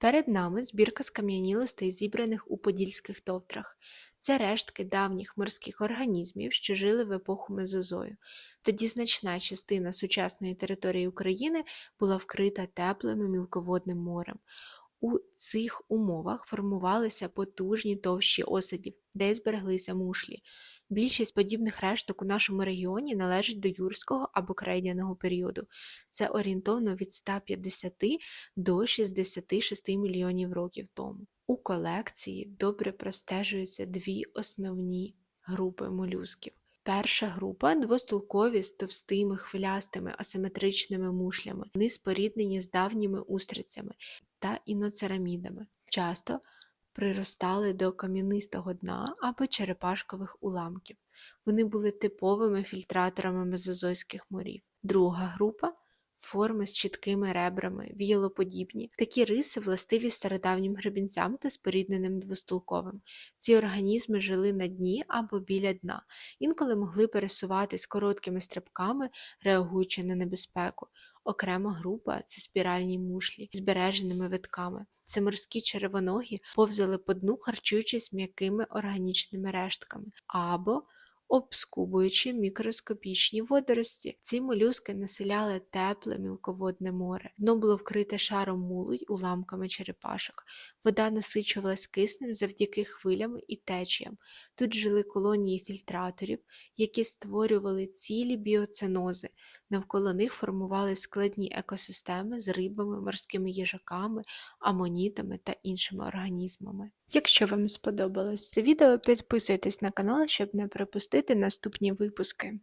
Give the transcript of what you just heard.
Перед нами збірка скам'янілостей, зібраних у подільських товтрах. Це рештки давніх морських організмів, що жили в епоху Мезозою. Тоді значна частина сучасної території України була вкрита теплим і мілководним морем. У цих умовах формувалися потужні товщі осадів, де збереглися мушлі. Більшість подібних решток у нашому регіоні належить до юрського або крейдяного періоду. Це орієнтовно від 150 до 66 мільйонів років тому. У колекції добре простежуються дві основні групи молюсків. Перша група двостулкові з товстими хвилястими асиметричними мушлями. Вони споріднені з давніми устрицями та іноцерамідами. Часто приростали до кам'янистого дна або черепашкових уламків. Вони були типовими фільтраторами мезозойських морів. Друга група форми з чіткими ребрами, віялоподібні. Такі риси властиві стародавнім гребінцям та спорідненим двостулковим. Ці організми жили на дні або біля дна, інколи могли пересуватись короткими стрибками, реагуючи на небезпеку. Окрема група це спіральні мушлі з збереженими витками. Це морські червоногі повзали по дну, харчуючись м'якими органічними рештками або обскубуючи мікроскопічні водорості. Ці молюски населяли тепле мілководне море. Дно було вкрите шаром мулу уламками черепашок. Вода насичувалась киснем завдяки хвилям і течіям. Тут жили колонії фільтраторів, які створювали цілі біоценози. Навколо них формували складні екосистеми з рибами, морськими їжаками, амонітами та іншими організмами. Якщо вам сподобалось це відео, підписуйтесь на канал, щоб не пропустити наступні випуски.